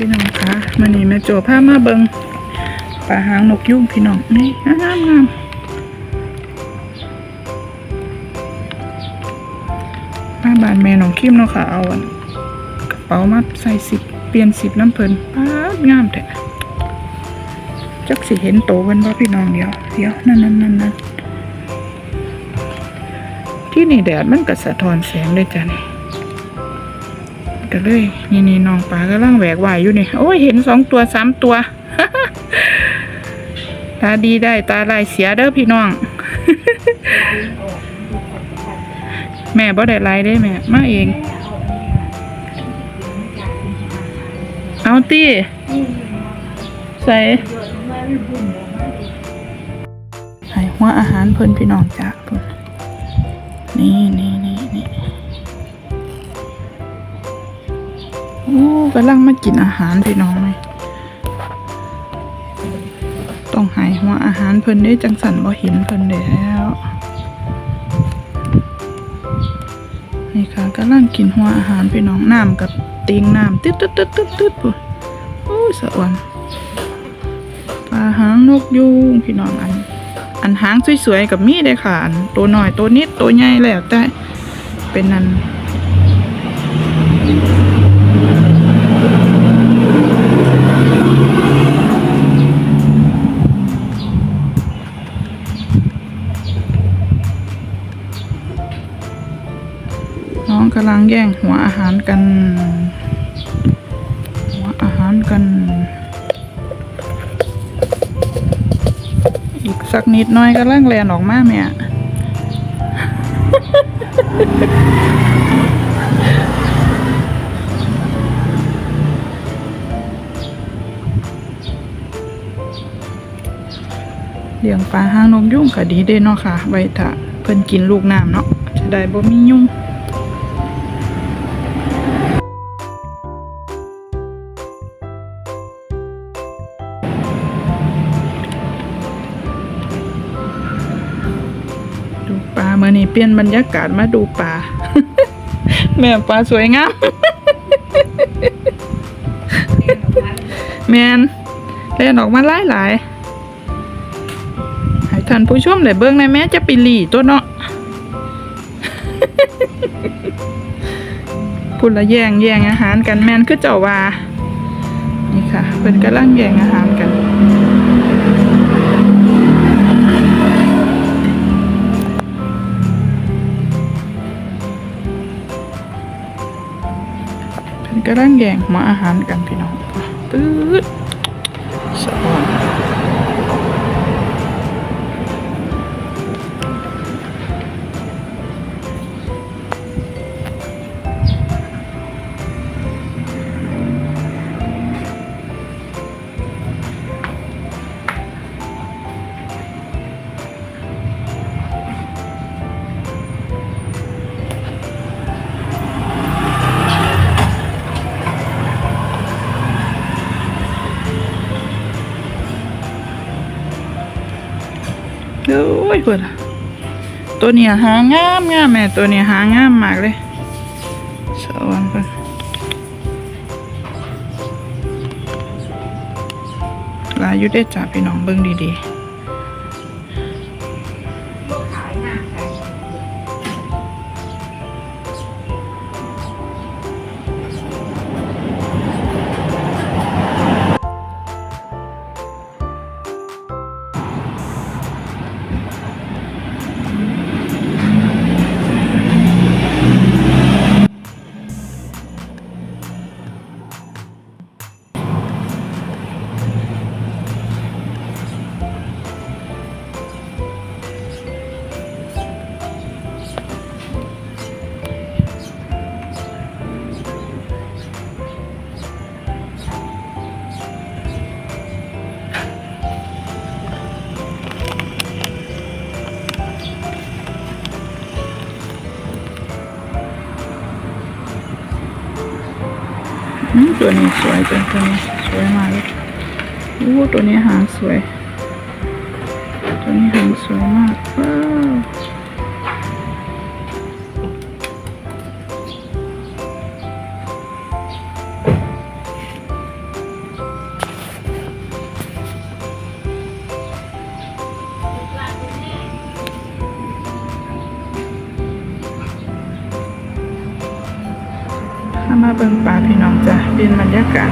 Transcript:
พี่น้องคะมันนี่แม่โจผ้ามาเบิงปลาหางนกยุ่งพี่น้องนี่งามงามมาบานแม่น้องคิมเนาะค่ะเอาอันกระเป๋ามาใส่สิบเปลี่ยนสิบน้ำเพลินป้างามแท้จักสิเห็นโตเพิ่นบ่พี่น้องเดียวเดียวนั่นนั่นนั่นนั่นที่นี่แดดมันก็สะท้อนแสงเลยจ้ะนี่ ก็เลย นี่นี่น้องปลากำลังแหวกว่ายอยู่นี่โอ้ยเห็นสองตัวสามตัว ตาดีได้ตาลายเสียเด้อพี่น้อง แม่บ่ได้ลายได้แม่มาเอง เอาตี้ใส่ให้หัวอาหารเพิ่นพี่น้องจ้ะเพิ่นนี่นี่ โอ้กำลังมากินอาหารพี่น้องเลยต้องหายหัวอาหารเพิ่นได้จังสันบ่เห็นเพิ่นได้แล้วนี่ค่ะกำลังกินหัวอาหารพี่น้องน้ำกับเตียงน้ำตึ๊ดตึ๊ดตึ๊ดตึ๊ดตึ๊ดปุ๊โอ้ยสะอวนปลาหางนกยูงพี่น้องอัน อันหางสวยๆกับมีเลยค่ะอันตัวหน้อยตัวนิดตัวใหญ่แล้วแต่เป็นนั้น กำลังแย่งหัวอาหารกัน หัวอาหารกัน อีกสักนิดน้อยกำลังแลนออกมาแม่เลี้ยงปลาห้างนกยุ่งก็ดีเด้เนาะค่ะ ไว้ถ้าเพิ่นกินลูกน้ำเนาะจะได้บ่มียุ่ง เมื่อนี้เปลี่ยนบรรยากาศมาดูปลาแม่ปลาสวยงามแมนเล่นออกมาหลายหลายให้ท่านผู้ชมได้เบิ่งในอยแม้จะปหลีตัวเนาะพูดละแย่งแย่งอาหารกันแมนคือเจ้าว่านี่ค่ะเพิ่นกำลังแย่งอาหารกัน กำลังแย่งมาอาหารกันพี่น้องปื๊ด โอ้ยเพิ่นอะตัวเนี้ยหางามงามแม่ตัวเนี้ยหางามมากเลยสะอ่อนเพิ่นลายอยู่ได้จ่าพี่น้องเบิ้งดีๆ ตัวนี้สวยจังตัวนี้สวยมากเลยโอ้ตัวนี้หางสวย ตัวนี้หางสวยมากว้า มาเบิ่งป่าพี่น้องจ้ะเป็นบรรยากาศ